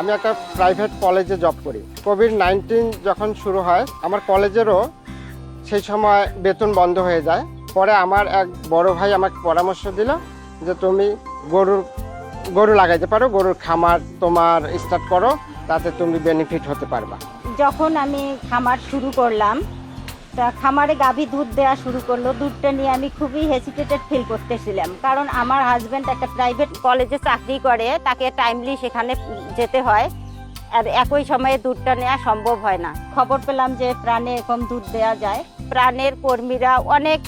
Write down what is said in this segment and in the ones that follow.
আমি একটা প্রাইভেট কলেজে জব করি। কোভিড নাইন্টিন যখন শুরু হয়, আমার কলেজেরও সেই সময় বেতন বন্ধ হয়ে যায়। পরে আমার এক বড় ভাই আমাকে পরামর্শ দিল যে, তুমি গরুর, গরু লাগাইতে পারো, গরুর খামার তোমার স্টার্ট করো, তাতে তুমি বেনিফিট হতে পারবা। যখন আমি খামার শুরু করলাম খামারে গাভী দুধ দেওয়া শুরু করল। দুধটা নিয়ে আমি খুবই হেসিটেটেড ফিল করতেছিলাম। কারণ আমার হাজব্যান্ড একটা প্রাইভেট কলেজে চাকরি করে, তাকে টাইমলি সেখানে যেতে হয়। আর একই সময়ে দুধটা নেওয়া সম্ভব হয় না। খবর পেলাম যে প্রাণে এরকম দুধ দেওয়া যায়। প্রাণের কর্মীরা অনেক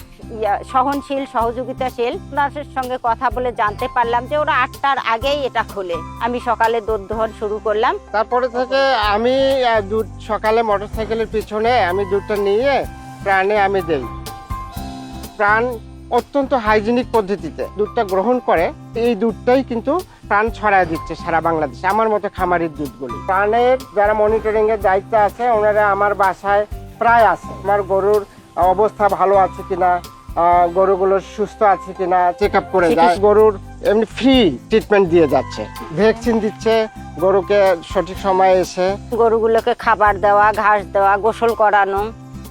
সহনশীল, সহযোগিতাশীল। ওনাদের সঙ্গে কথা বলে জানতে পারলাম যে ওরা আটটার আগেই এটা খোলে। আমি সকালে দুধ দহন শুরু করলাম। তারপরে থেকে আমি দুধ সকালে মোটরসাইকেলের পিছনে আমি দুধটা নিয়ে প্রাণে আমি দেই। প্রাণ অত্যন্ত হাইজিনিক পদ্ধতিতে দুধটা গ্রহণ করে এই দুধটাই কিন্তু প্রাণ ছড়ায় দিচ্ছে সারা বাংলাদেশে। আমার মতো খামারির দুধগুলি। প্রাণের যারা মনিটরিং এর দায়িত্ব আছে ওনারা আমার বাসায় প্রায় আছে। আমার গরুর অবস্থা ভালো আছে কিনা গরুগুলো সুস্থ আছে কিনা চেক আপ করে যায় গরুর এমনি ফ্রি ট্রিটমেন্ট দিয়ে যাচ্ছে। ভ্যাকসিন দিচ্ছে গরুকে সঠিক সময়ে এসে গরুগুলোকে খাবার দেওয়া ঘাস দেওয়া গোসল করানো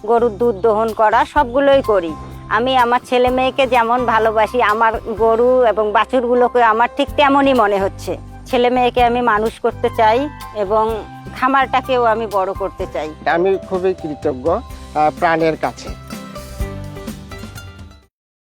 গরুর দুধ দহন করা, সবগুলোই করি। আমি আমার ছেলে মেয়েকে যেমন ভালোবাসি, আমার গরু এবং বাছুরগুলোকে আমার ঠিক তেমনই মনে হচ্ছে। ছেলে মেয়েকে আমি মানুষ করতে চাই এবং খামারটাকেও আমি বড় করতে চাই। আমি খুবই কৃতজ্ঞ প্রাণের কাছে।